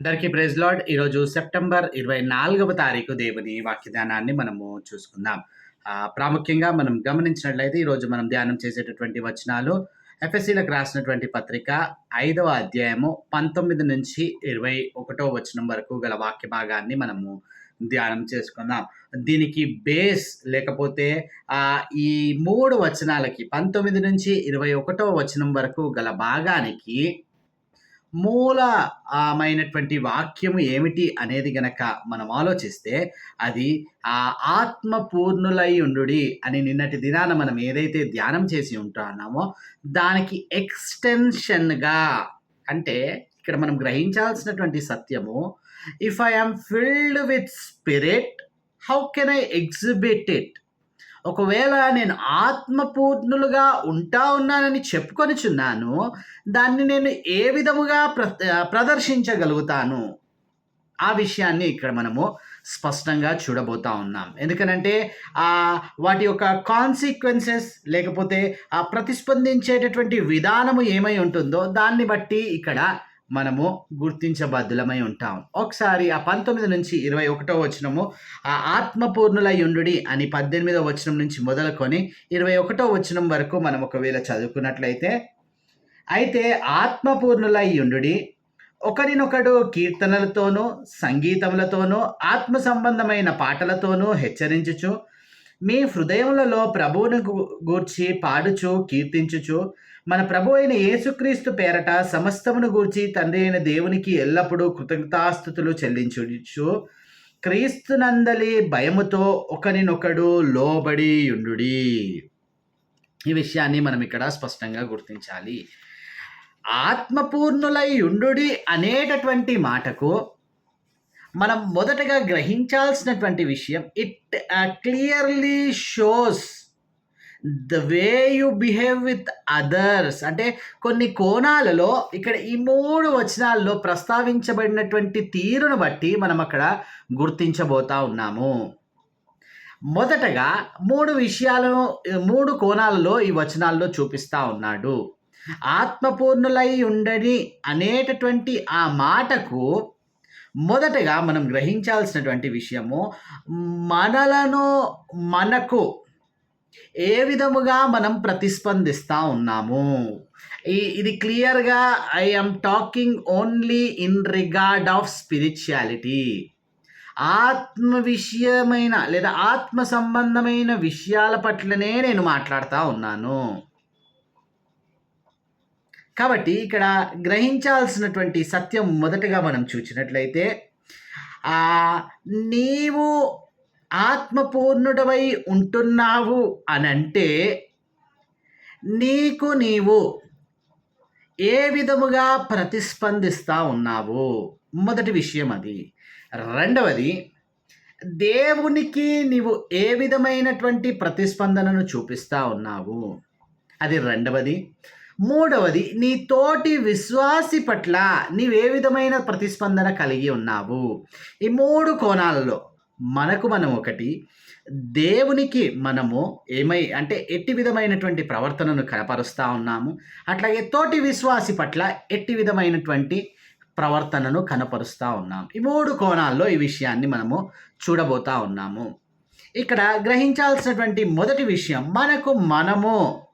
అందరికీ praise lord ఈరోజు September ఇరవై నాలుగవ తారీఖు దేవుని వాక్యదానాన్ని మనము చూసుకుందాం. ప్రాముఖ్యంగా మనం గమనించినట్లయితే ఈరోజు మనం ధ్యానం చేసేటటువంటి వచనాలు ఎఫ్ఎస్సీలకు రాసినటువంటి పత్రిక ఐదవ అధ్యాయము పంతొమ్మిది నుంచి ఇరవై ఒకటో వచనం వరకు గల వాక్య భాగాన్ని మనము ధ్యానం చేసుకుందాం. దీనికి బేస్ లేకపోతే ఆ ఈ మూడు వచనాలకి పంతొమ్మిది నుంచి ఇరవై ఒకటో వచనం వరకు గల భాగానికి మూలమైనటువంటి వాక్యము ఏమిటి అనేది గనక మనం ఆలోచిస్తే అది ఆ ఆత్మ పూర్ణులై అని నిన్నటి దినాన మనం ఏదైతే ధ్యానం చేసి ఉంటున్నామో దానికి ఎక్స్టెన్షన్గా అంటే ఇక్కడ మనం గ్రహించాల్సినటువంటి సత్యము if I am filled with spirit how can I exhibit it ఒకవేళ నేను ఆత్మపూర్ణులుగా ఉంటా ఉన్నానని చెప్పుకొనిచున్నాను దాన్ని నేను ఏ విధముగా ప్ర ప్రదర్శించగలుగుతాను? ఆ విషయాన్ని ఇక్కడ మనము స్పష్టంగా చూడబోతా ఉన్నాం. ఎందుకనంటే ఆ వాటి యొక్క కాన్సిక్వెన్సెస్ లేకపోతే ఆ ప్రతిస్పందించేటటువంటి విధానము ఏమై ఉంటుందో దాన్ని బట్టి ఇక్కడ మనము గుర్తించబద్దులమై ఉంటాం. ఒకసారి ఆ పంతొమ్మిది నుంచి ఇరవై ఒకటో వచనము ఆ ఆత్మపూర్ణులై ఉండుడి అని పద్దెనిమిదో వచనం నుంచి మొదలుకొని ఇరవై ఒకటో వచనం వరకు మనం ఒకవేళ చదువుకున్నట్లయితే అయితే ఆత్మపూర్ణులై ఉండుడి ఒకరినొకడు కీర్తనలతోనూ సంగీతములతోనూ ఆత్మ సంబంధమైన పాటలతోనూ హెచ్చరించుచు మీ హృదయములలో ప్రభువును గూర్చి పాడుచు కీర్తించుచు మన ప్రభు అయిన యేసుక్రీస్తు పేరట సమస్తమును గూర్చి తండ్రి అయిన దేవునికి ఎల్లప్పుడూ కృతజ్ఞతాస్థుతులు చెల్లించుచు క్రీస్తునందలి భయముతో ఒకరినొకడు లోబడి ఉండుడి. ఈ విషయాన్ని మనం ఇక్కడ స్పష్టంగా గుర్తించాలి. ఆత్మపూర్ణులై ఉండుడి అనేటటువంటి మాటకు మనం మొదటగా గ్రహించాల్సినటువంటి విషయం it clearly shows the way you behave with others అంటే కొన్ని కోణాలలో ఇక్కడ ఈ మూడు వచనాల్లో ప్రస్తావించబడినటువంటి తీరును బట్టి మనం అక్కడ గుర్తించబోతా ఉన్నాము. మొదటగా మూడు విషయాలను మూడు కోణాలలో ఈ వచనాల్లో చూపిస్తా ఉన్నాడు. ఆత్మపూర్ణులై ఉండని అనేటటువంటి ఆ మాటకు మొదటగా మనం గ్రహించాల్సినటువంటి విషయము మనలను మనకు ఏ విధముగా మనం ప్రతిస్పందిస్తూ ఉన్నాము? ఈ ఇది క్లియర్గా I talking only in regard of spirituality. ఆత్మ విషయమైన లేదా ఆత్మ సంబంధమైన విషయాల పట్లనే నేను మాట్లాడుతూ ఉన్నాను. కాబట్టి ఇక్కడ గ్రహించాల్సినటువంటి సత్యం మొదటగా మనం చూసినట్లయితే నీవు ఆత్మపూర్ణుడవై ఉంటున్నావు అనంటే నీకు నీవు ఏ విధముగా ప్రతిస్పందిస్తా ఉన్నావు? మొదటి విషయం అది. రెండవది దేవునికి నీవు ఏ విధమైనటువంటి ప్రతిస్పందనను చూపిస్తా ఉన్నావు? అది రెండవది. మూడవది నీ తోటి విశ్వాసి పట్ల నీవే విధమైన ప్రతిస్పందన కలిగి ఉన్నావు? ఈ మూడు కోణాలలో మనకు మనం ఒకటి దేవునికి మనము ఏమై అంటే ఎట్టి విధమైనటువంటి ప్రవర్తనను కనపరుస్తూ ఉన్నాము. అట్లాగే తోటి విశ్వాసి పట్ల ఎట్టి విధమైనటువంటి ప్రవర్తనను కనపరుస్తూ ఉన్నాం. ఈ మూడు కోణాల్లో ఈ విషయాన్ని మనము చూడబోతా ఉన్నాము. ఇక్కడ గ్రహించాల్సినటువంటి మొదటి విషయం మనకు మనము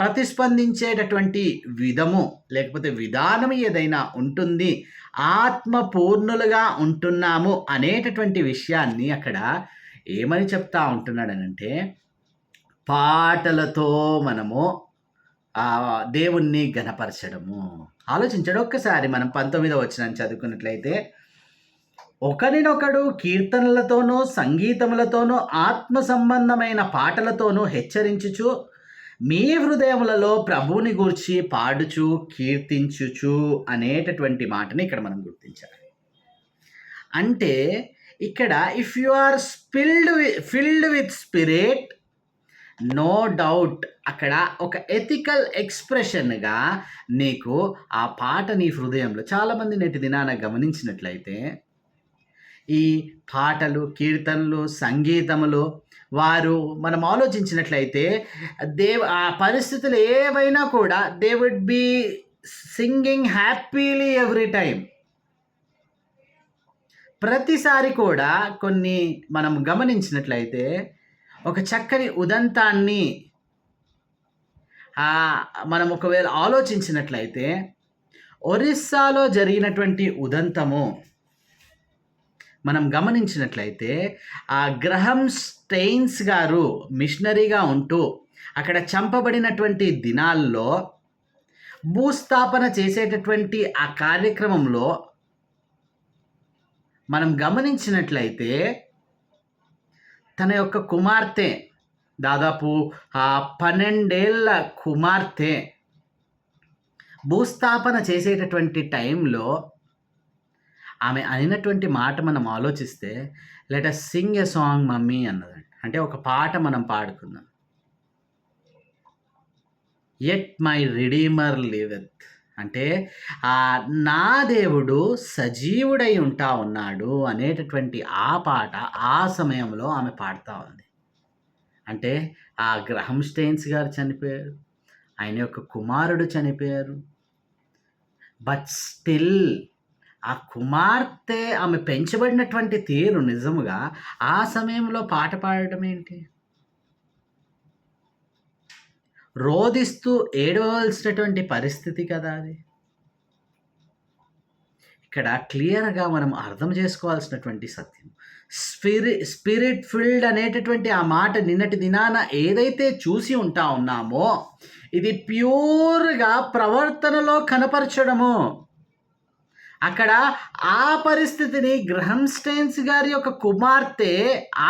ప్రతిస్పందించేటటువంటి విధము లేకపోతే విధానం ఏదైనా ఉంటుంది ఆత్మ పూర్ణులుగా ఉంటున్నాము అనేటటువంటి విషయాన్ని అక్కడ ఏమని చెప్తా ఉంటున్నాడనంటే పాటలతో మనము దేవుణ్ణి గణపరచడము ఆలోచించడం ఒక్కసారి మనం పంతొమ్మిదవ వచ్చిన చదువుకున్నట్లయితే ఒకరినొకడు కీర్తనలతోనూ సంగీతములతోనూ ఆత్మ సంబంధమైన పాటలతోనూ హెచ్చరించుచు మీ హృదయములలో ప్రభువుని గూర్చి పాడుచు కీర్తించుచు అనేటటువంటి మాటని ఇక్కడ మనం గుర్తించాలి. అంటే ఇక్కడ if you are spilled filled with spirit no doubt అక్కడ ఒక ఎథికల్ ఎక్స్ప్రెషన్గా నీకు ఆ పాట నీ హృదయంలో చాలామంది నేటి దినాన గమనించినట్లయితే ఈ పాటలు కీర్తనలు సంగీతములు వారు మనం ఆలోచించినట్లయితే దేవ్ ఆ పరిస్థితులు ఏవైనా కూడా they would be singing happily every time ప్రతిసారి కూడా కొన్ని మనం గమనించినట్లయితే ఒక చక్కని ఉదంతాన్ని మనం ఒకవేళ ఆలోచించినట్లయితే ఒరిస్సాలో జరిగినటువంటి ఉదంతము మనం గమనించినట్లయితే ఆ గ్రహం స్టెయిన్స్ గారు మిషనరీగా ఉంటూ అక్కడ చంపబడినటువంటి దినాల్లో భూస్థాపన చేసేటటువంటి ఆ కార్యక్రమంలో మనం గమనించినట్లయితే తన యొక్క కుమార్తె దాదాపు ఆ పన్నెండేళ్ళ కుమార్తె భూస్థాపన చేసేటటువంటి టైంలో ఆమె అయినటువంటి మాట మనం ఆలోచిస్తే let us sing a song mummy అన్నదండి. అంటే ఒక పాట మనం పాడుకుందాం. ఎట్ మై రిడీమర్ లివెత్ అంటే ఆ నా దేవుడు సజీవుడై ఉంటా ఉన్నాడు అనేటటువంటి ఆ పాట ఆ సమయంలో ఆమె పాడుతూ ఉంది. అంటే ఆ గ్రహం స్టెయిన్స్ గారు చనిపోయారు ఆయన యొక్క కుమారుడు చనిపోయారు. బట్ స్టిల్ ఆ కుమార్తె ఆమె పెంచబడినటువంటి తీరు నిజముగా ఆ సమయంలో పాట పాడటం ఏంటి? రోదిస్తూ ఏడవలసినటువంటి పరిస్థితి కదా అది. ఇక్కడ క్లియర్గా మనం అర్థం చేసుకోవాల్సినటువంటి సత్యం. స్పిరి స్పిరిట్ ఫిల్డ్ అనేటటువంటి ఆ మాట నిన్నటి దినాన ఏదైతే చూసి ఉంటా ఉన్నామో ఇది ప్యూర్గా ప్రవర్తనలో కనపరచడము. అక్కడ ఆ పరిస్థితిని గ్రహం స్టెయిన్స్ గారి యొక్క కుమార్తె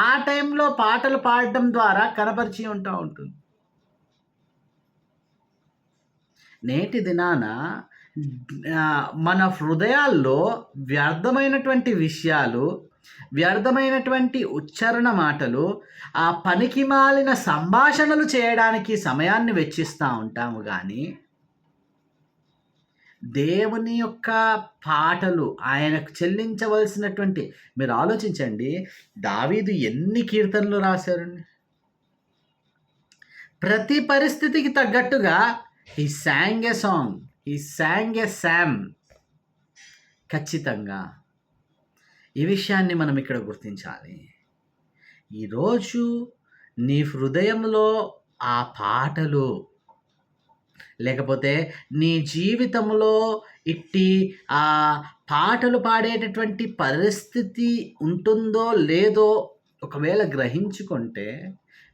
ఆ టైంలో పాటలు పాడటం ద్వారా కనపరిచి ఉంటా ఉంటుంది. నేటి దినాన మన హృదయాల్లో వ్యర్థమైనటువంటి విషయాలు వ్యర్థమైనటువంటి ఉచ్చారణ మాటలు ఆ పనికి మాలిన సంభాషణలు చేయడానికి సమయాన్ని వెచ్చిస్తూ ఉంటాము కానీ దేవుని యొక్క పాటలు ఆయనకు చెల్లించవలసినటువంటి మీరు ఆలోచించండి దావీదు ఎన్ని కీర్తనలు రాశారండి? ప్రతి పరిస్థితికి తగ్గట్టుగా ఈ శాంగ్ ఎ సాంగ్ ఈ శాంగ్ ఎ శామ్ ఖచ్చితంగా ఈ విషయాన్ని మనం ఇక్కడ గుర్తించాలి. ఈరోజు నీ హృదయంలో ఆ పాటలు లేకపోతే నీ జీవితంలో ఇట్టి ఆ పాటలు పాడేటటువంటి పరిస్థితి ఉంటుందో లేదో ఒకవేళ గ్రహించుకుంటే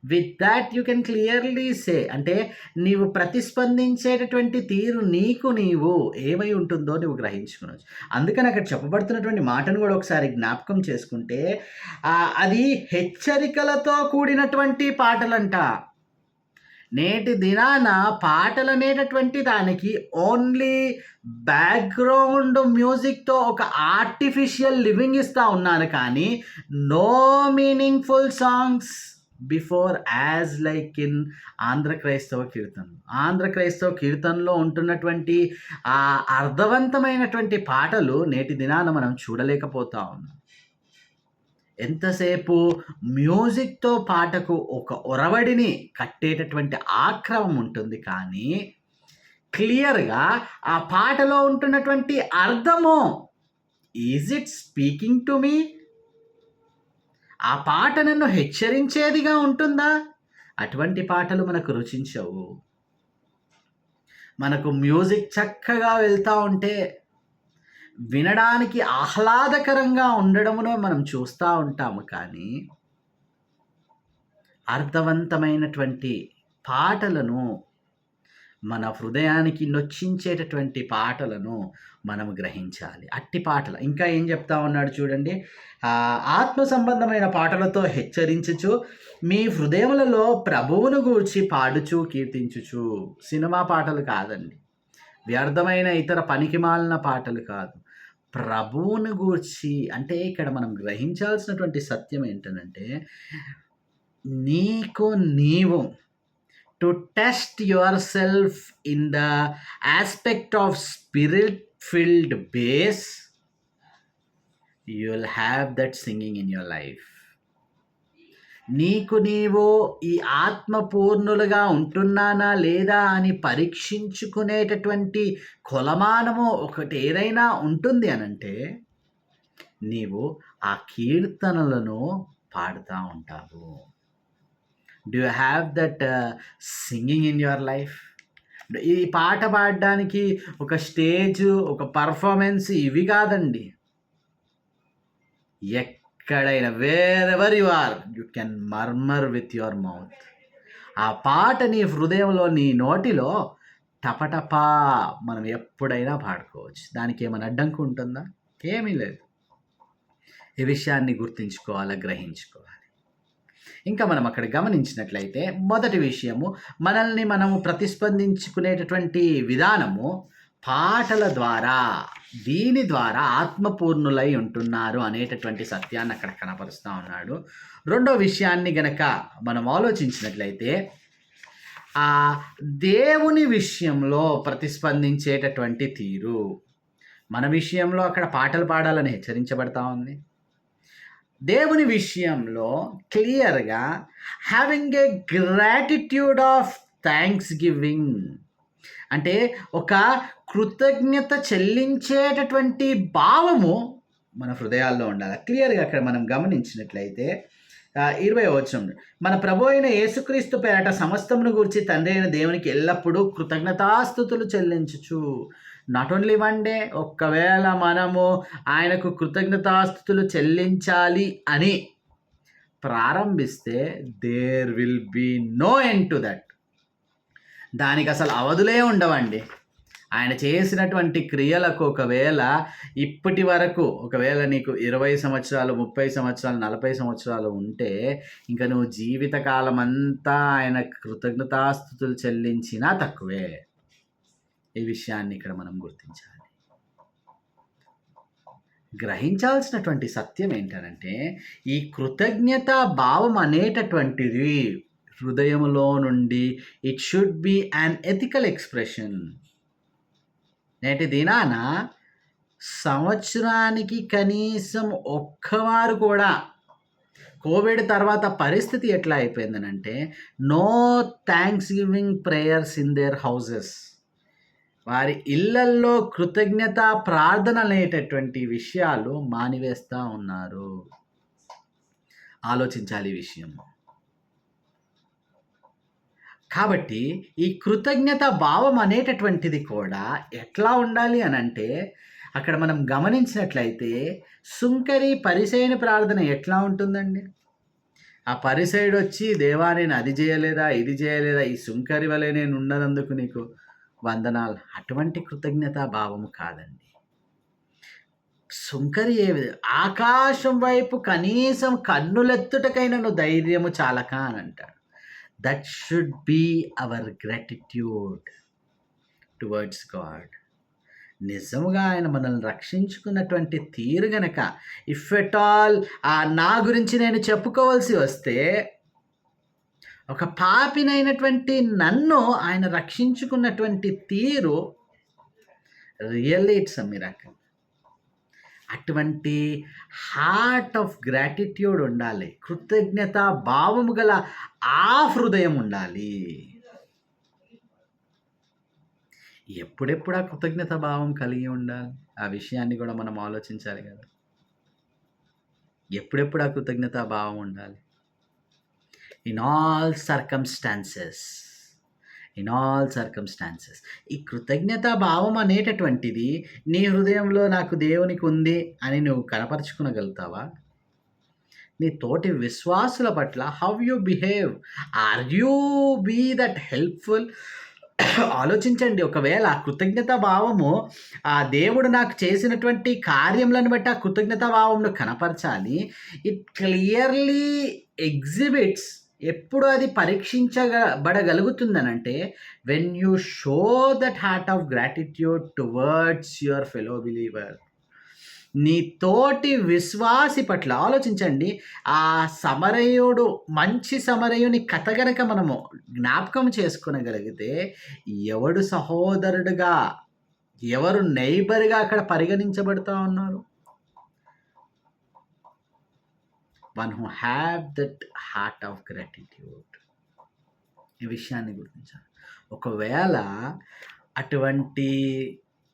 with that you can clearly say అంటే నీవు ప్రతిస్పందించేటటువంటి తీరు నీకు నీవు ఏమై ఉంటుందో నువ్వు గ్రహించుకోవచ్చు. అందుకని అక్కడ చెప్పబడుతున్నటువంటి మాటను కూడా ఒకసారి జ్ఞాపకం చేసుకుంటే అది హెచ్చరికలతో కూడినటువంటి పాటలంట. నేటి దినాన పాటలు అనేటటువంటి దానికి ఓన్లీ బ్యాక్గ్రౌండ్ మ్యూజిక్తో ఒక ఆర్టిఫిషియల్ లివింగ్ ఇస్తూ ఉన్నారు కానీ no meaningful songs before as like in Andhra క్రైస్తవ కీర్తన. ఆంధ్ర క్రైస్తవ కీర్తనలో ఉంటున్నటువంటి ఆ అర్థవంతమైనటువంటి పాటలు నేటి దినాన మనం చూడలేకపోతా ఉన్నాం. ఎంతసేపు మ్యూజిక్తో పాటకు ఒక ఒరవడిని కట్టేటటువంటి ఆక్రమం ఉంటుంది కానీ క్లియర్గా ఆ పాటలో ఉంటున్నటువంటి అర్థము is it speaking to me ఆ పాట నన్ను హెచ్చరించేదిగా ఉంటుందా? అటువంటి పాటలు మనకు రుచించవు. మనకు మ్యూజిక్ చక్కగా వెళ్తూ ఉంటే వినడానికి ఆహ్లాదకరంగా ఉండడమును మనం చూస్తూ ఉంటాము కానీ అర్థవంతమైనటువంటి పాటలను మన హృదయానికి నొచ్చించేటటువంటి పాటలను మనం గ్రహించాలి. అట్టి పాటలు. ఇంకా ఏం చెప్తా ఉన్నాడు చూడండి. ఆత్మ సంబంధమైన పాటలతో హెచ్చరించుచు మీ హృదయములలో ప్రభువును గూర్చి పాడుచు కీర్తించుచు. సినిమా పాటలు కాదండి. వ్యర్థమైన ఇతర పనికిమాలిన పాటలు కాదు. ప్రభువుని గూర్చి అంటే ఇక్కడ మనం గ్రహించాల్సినటువంటి సత్యం ఏంటంటే నీకు నీవు to test your self in the aspect of spirit filled base you'll will have that singing in your life నీకు నీవు ఈ ఆత్మపూర్ణులుగా ఉంటున్నానా లేదా అని పరీక్షించుకునేటటువంటి కొలమానము ఒకటి ఏదైనా ఉంటుంది అనంటే నీవు ఆ కీర్తనలను పాడుతూ ఉంటావు. Do you have that singing in your life ఈ పాట పాడడానికి ఒక స్టేజ్ ఒక పర్ఫార్మెన్స్ ఇవి కాదండి. ఎక్కడైనా wherever you are you can murmur with your mouth ఆ పాట నీ హృదయంలో నీ నోటిలో టపటపా మనం ఎప్పుడైనా పాడుకోవచ్చు. దానికి ఏమైనా అడ్డంకు ఉంటుందా? ఏమీ లేదు. ఈ విషయాన్ని గుర్తుంచుకోవాలా? గ్రహించుకోవాలి. ఇంకా మనం అక్కడ గమనించినట్లయితే మొదటి విషయము మనల్ని మనము ప్రతిస్పందించుకునేటటువంటి విధానము పాటల ద్వారా దీని ద్వారా ఆత్మపూర్ణులై ఉంటున్నారు అనేటటువంటి సత్యాన్ని అక్కడ కనపరుస్తూ ఉన్నాడు. రెండో విషయాన్ని గనక మనం ఆలోచించినట్లయితే ఆ దేవుని విషయంలో ప్రతిస్పందించేటటువంటి తీరు. మన విషయంలో అక్కడ పాటలు పాడాలని హెచ్చరించబడతా ఉంది. దేవుని విషయంలో క్లియర్గా having a gratitude of thanksgiving అంటే ఒక కృతజ్ఞత చెల్లించేటటువంటి భావము మన హృదయాల్లో ఉండాలి. క్లియర్గా అక్కడ మనం గమనించినట్లయితే ఇరవై వచ్చం మన ప్రభు అయిన యేసుక్రీస్తు పేరట సమస్తమును గురించి తండ్రి అయిన దేవునికి ఎల్లప్పుడూ కృతజ్ఞతాస్థుతులు చెల్లించచ్చు నాట్ ఓన్లీ వన్ డే ఒక్కవేళ మనము ఆయనకు కృతజ్ఞతాస్థుతులు చెల్లించాలి అని ప్రారంభిస్తే there will be no end to that దానికి అసలు అవధులే ఉండవండి. ఆయన చేసినటువంటి క్రియలకు ఒకవేళ ఇప్పటి వరకు ఒకవేళ నీకు ఇరవై సంవత్సరాలు ముప్పై సంవత్సరాలు నలభై సంవత్సరాలు ఉంటే ఇంకా నువ్వు జీవితకాలం అంతా ఆయన కృతజ్ఞతాస్థుతులు చెల్లించినా తక్కువే. ఈ విషయాన్ని ఇక్కడ మనం గుర్తించాలి. గ్రహించాల్సినటువంటి సత్యం ఏంటనంటే ఈ కృతజ్ఞత భావం అనేటటువంటిది హృదయంలో నుండి it should be an ethical expression నేటి దినాన? సంవత్సరానికి కనీసం ఒక్కవారు కూడా కోవిడ్ తర్వాత పరిస్థితి ఎట్లా అయిపోయిందనంటే no thanksgiving prayers in their houses వారి ఇళ్ళల్లో కృతజ్ఞత ప్రార్థన అనేటటువంటి విషయాలు మానివేస్తూ ఉన్నారు. ఆలోచించాలి ఈ విషయం. కాబట్టి ఈ కృతజ్ఞత భావం అనేటటువంటిది కూడా ఎట్లా ఉండాలి అని అంటే అక్కడ మనం గమనించినట్లయితే సుంకరి పరిసైన ప్రార్థన ఎట్లా ఉంటుందండి? ఆ పరిసైడు వచ్చి దేవా నేను అది చేయలేదా ఇది చేయలేదా ఈ సుంకరి వలె నేను ఉన్నదందుకు నీకు వందనాలు. అటువంటి కృతజ్ఞత భావము కాదండి. సుంకరి ఏ విధ- ఆకాశం వైపు కనీసం కన్నులెత్తుటకైనను ధైర్యము చాలక అని అంటాడు that should be our gratitude towards God నిజముగా ఆయన మనల్ని రక్షించుకున్నటువంటి తీరు గనక ఇఫ్ ఎట్ ఆల్ ఆ నా గురించి నేను చెప్పుకోవాల్సి వస్తే ఒక పాపినైనటువంటి నన్ను ఆయన రక్షించుకున్నటువంటి తీరు రియల్లీ ఇట్స్ అ మిరాకల్ అటువంటి హార్ట్ ఆఫ్ గ్రాటిట్యూడ్ ఉండాలి. కృతజ్ఞత భావము గల ఆ హృదయం ఉండాలి. ఎప్పుడెప్పుడు ఆ కృతజ్ఞత భావం కలిగి ఉండాలి? ఆ విషయాన్ని కూడా మనం ఆలోచించాలి కదా. ఎప్పుడెప్పుడు ఆ కృతజ్ఞత భావం ఉండాలి? In all circumstances in all circumstances. ఈ కృతజ్ఞతా భావం అనేటటువంటిది నీ హృదయంలో నాకు దేవునికి ఉంది అని నువ్వు కనపరుచుకునగలుగుతావా? నీ తోటి విశ్వాసుల పట్ల how you behave are you be that helpful ఆలోచించండి ఒకవేళ ఆ కృతజ్ఞత భావము ఆ దేవుడు నాకు చేసినటువంటి కార్యములను బట్టి ఆ కృతజ్ఞత భావంను కనపరచాలి. ఇట్ క్లియర్లీ ఎగ్జిబిట్స్ ఎప్పుడు అది పరీక్షించబడగలుగుతుందనంటే when you show that heart of gratitude towards your fellow believer నీ తోటి విశ్వాసి పట్ల ఆలోచించండి. ఆ సమరయుడు మంచి సమరయుని కథ గనక మనము జ్ఞాపకం చేసుకునగలిగితే ఎవడు సహోదరుడుగా ఎవరు నైబర్గా అక్కడ పరిగణించబడుతూ ఉన్నారు? One who have that heart of gratitude. ఈ విషయాన్ని గుర్తించాలి. ఒకవేళ అటువంటి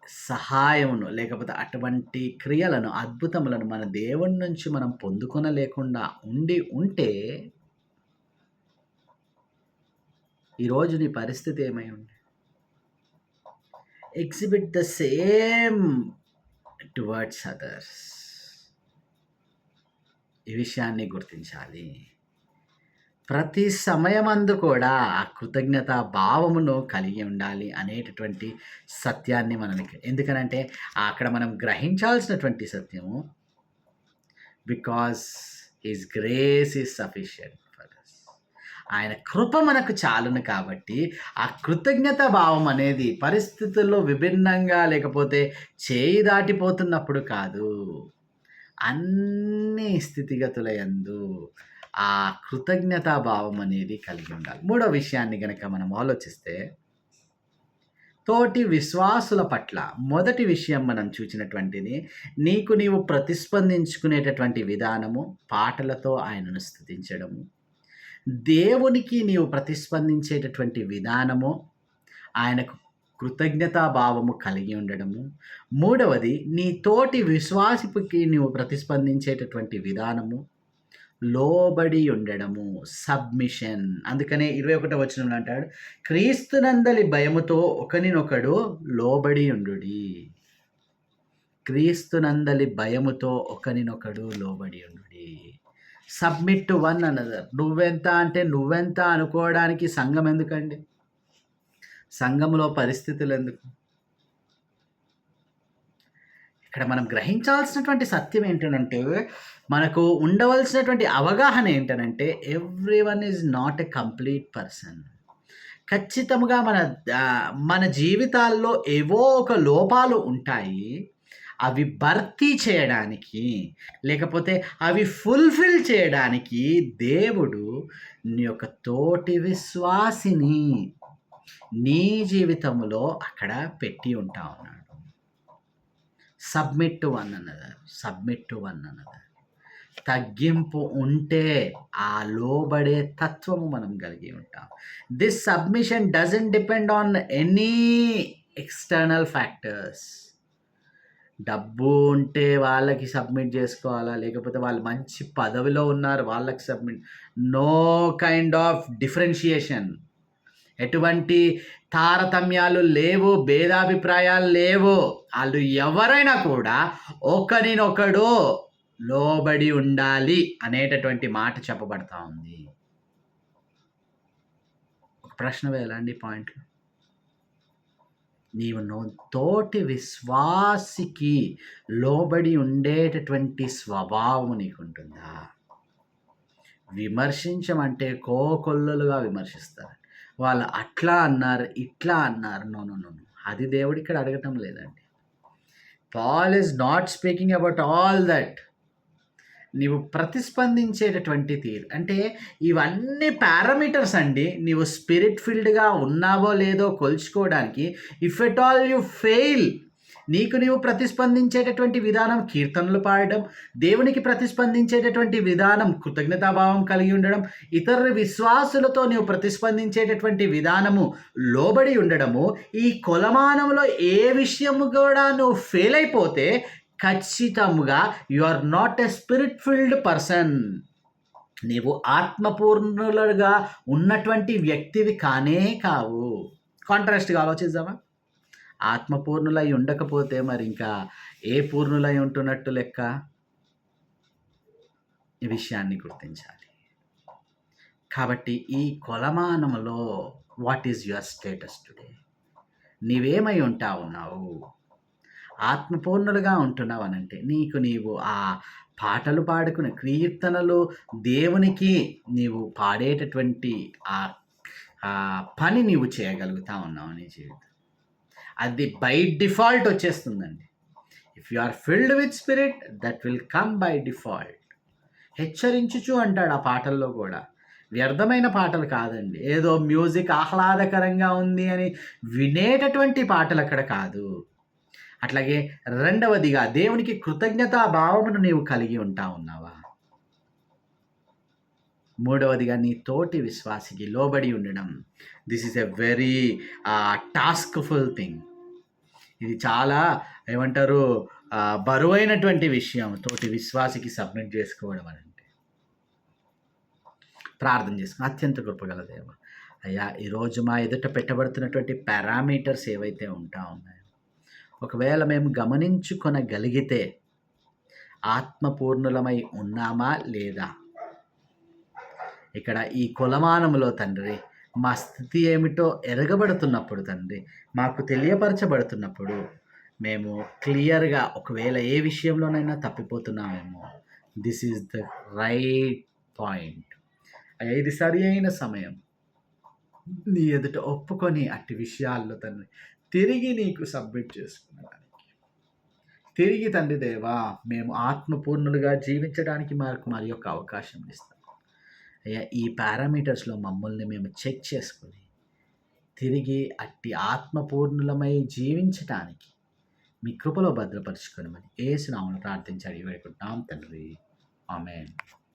సహాయమును లేకపోతే అటువంటి క్రియలను అద్భుతములను మన దేవుని నుంచి మనం పొందుకొనలేకుండా ఉండి ఉంటే ఈరోజు నీ పరిస్థితి ఏమై ఉంది? Exhibit the same towards others ఈ విషయాన్ని గుర్తించాలి. ప్రతి సమయమందు కూడా ఆ కృతజ్ఞత భావమును కలిగి ఉండాలి అనేటటువంటి సత్యాన్ని మనం ఎందుకనంటే అక్కడ మనం గ్రహించాల్సినటువంటి సత్యము because his grace is sufficient for us ఆయన కృప మనకు చాలును కాబట్టి ఆ కృతజ్ఞత భావం అనేది పరిస్థితుల్లో విభిన్నంగా లేకపోతే చేయి దాటిపోతున్నప్పుడు కాదు. అన్ని స్థితిగతుల యందు ఆ కృతజ్ఞతా భావం అనేది కలిగి ఉండాలి. మూడో విషయాన్ని గనక మనం ఆలోచిస్తే తోటి విశ్వాసుల పట్ల మొదటి విషయం మనం చూసినటువంటిది నీకు నీవు ప్రతిస్పందించుకునేటటువంటి విధానము పాటలతో ఆయనను స్థుతించడము దేవునికి నీవు ప్రతిస్పందించేటటువంటి విధానము ఆయనకు కృతజ్ఞతా భావము కలిగి ఉండడము. మూడవది నీ తోటి విశ్వాసిపుకి నువ్వు ప్రతిస్పందించేటటువంటి విధానము. లోబడి ఉండడము సబ్మిషన్. అందుకనే ఇరవై ఒకటో వచనంలో అంటాడు క్రీస్తునందలి భయముతో ఒకనినొకడు లోబడి ఉండు క్రీస్తునందలి భయముతో ఒకనినొకడు లోబడి ఉండు సబ్మిట్ టు వన్ అనదర్. నువ్వెంత అంటే నువ్వెంత అనుకోవడానికి సంఘం ఎందుకండి? సంఘంలో పరిస్థితులు ఎందుకు ఇక్కడ మనం గ్రహించాల్సినటువంటి సత్యం ఏంటంటే మనకు ఉండవలసినటువంటి అవగాహన ఏంటనంటే every one is not a complete person ఖచ్చితంగా మన మన జీవితాల్లో ఏవో ఒక లోపాలు ఉంటాయి అవి భర్తీ చేయడానికి లేకపోతే అవి ఫుల్ఫిల్ చేయడానికి దేవుడు నీ యొక్క తోటి విశ్వాసిని నీ జీవితంలో అక్కడ పెట్టి ఉంటా ఉన్నాడు submit to one another submit to one another తగ్గింపు ఉంటే ఆ లోబడే తత్వము మనం కలిగి ఉంటాం. This submission doesn't depend on any external factors డబ్బు ఉంటే వాళ్ళకి సబ్మిట్ చేసుకోవాలా? లేకపోతే వాళ్ళు మంచి పదవిలో ఉన్నారు వాళ్ళకి submit no kind of differentiation ఎటువంటి తారతమ్యాలు లేవు భేదాభిప్రాయాలు లేవు. వాళ్ళు ఎవరైనా కూడా ఒకరినొకడు లోబడి ఉండాలి అనేటటువంటి మాట చెప్పబడతా ఉంది. ఒక ప్రశ్న వేయాలండి పాయింట్లు. నీవు నో తోటి విశ్వాసికి లోబడి ఉండేటటువంటి స్వభావం నీకుంటుందా? విమర్శించమంటే కోకొల్లలుగా విమర్శిస్తారు. వాళ్ళు అట్లా అన్నారు ఇట్లా అన్నారు. నో నో నో అది దేవుడు ఇక్కడ అడగటం లేదండి. Paul is not speaking about all that నీవు ప్రతిస్పందించేటటువంటి తీరు. అంటే ఇవన్నీ పారామీటర్స్ అండి. నీవు స్పిరిట్ ఫీల్డ్గా ఉన్నావో లేదో కొలుచుకోవడానికి if at all you fail నీకు నీవు ప్రతిస్పందించేటటువంటి విధానం కీర్తనలు పాడడం దేవునికి ప్రతిస్పందించేటటువంటి విధానం కృతజ్ఞతాభావం కలిగి ఉండడం ఇతర విశ్వాసులతో నీవు ప్రతిస్పందించేటటువంటి విధానము లోబడి ఉండడము ఈ కొలమానంలో ఏ విషయము కూడా నువ్వు ఫెయిల్ అయిపోతే ఖచ్చితంగా you are not a spirit filled person నీవు ఆత్మపూర్ణులుగా ఉన్నటువంటి వ్యక్తివి కానే కావు. కాంట్రాస్ట్గా ఆలోచిద్దామా? ఆత్మపూర్ణులై ఉండకపోతే మరి ఇంకా ఏ పూర్ణులై ఉంటున్నట్టు లెక్క? ఈ విషయాన్ని గుర్తించాలి. కాబట్టి ఈ కొలమానములో what is your status today నీవేమై ఉంటా ఉన్నావు? ఆత్మపూర్ణులుగా ఉంటున్నావనంటే నీకు నీవు ఆ పాటలు పాడుకునే కీర్తనలు దేవునికి నీవు పాడేటటువంటి ఆ పని నీవు చేయగలుగుతా ఉన్నావు నీ జీవితం అది బై డిఫాల్ట్ వచ్చేస్తుందండి. If you are filled with spirit that will come by default హెచ్చరించుచు అంటాడు ఆ పాటల్లో కూడా. వ్యర్థమైన పాటలు కాదండి. ఏదో మ్యూజిక్ ఆహ్లాదకరంగా ఉంది అని వినేటటువంటి పాటలు అక్కడ కాదు. అట్లాగే రెండవదిగా దేవునికి కృతజ్ఞతా భావమును నీవు కలిగి ఉంటా ఉన్నావా? మూడవదిగా నీ తోటి విశ్వాసికి లోబడి ఉండడం this is a very taskful thing ఇది చాలా ఏమంటారు బరువైనటువంటి విషయం తోటి విశ్వాసికి సబ్మిట్ చేసుకోవడం అని అంటే ప్రార్థన చేసుకుని అత్యంత కృపగల దేవ అయ్యా ఈరోజు మా ఎదుట పెట్టబడుతున్నటువంటి పారామీటర్స్ ఏవైతే ఉంటా ఉన్నాయో ఒకవేళ మేము గమనించుకొనగలిగితే ఆత్మపూర్ణులమై ఉన్నామా లేదా? ఇక్కడ ఈ కులమానములో తండ్రి మా స్థితి ఏమిటో ఎరగబడుతున్నప్పుడు తండ్రి మాకు తెలియపరచబడుతున్నప్పుడు మేము క్లియర్గా ఒకవేళ ఏ విషయంలోనైనా తప్పిపోతున్నామేమో. This is the right point ఇది సరి అయిన సమయం. నీ ఎదుట ఒప్పుకొని అట్టి విషయాల్లో తండ్రి తిరిగి నీకు సబ్మిట్ చేసుకునేదానికి. తిరిగి తండ్రి దేవా మేము ఆత్మపూర్ణులుగా జీవించడానికి మాకు మరి యొక్క అవకాశం ఇస్తాం. అయ్యా ఈ పారామీటర్స్లో మమ్మల్ని మేము చెక్ చేసుకుని తిరిగి అట్టి ఆత్మపూర్ణులమై జీవించటానికి మీ కృపలో భద్రపరచుకోనమని ఏసునామను ప్రార్థించి అడిగి వేడుకుంటున్నాం తండ్రి. ఆమె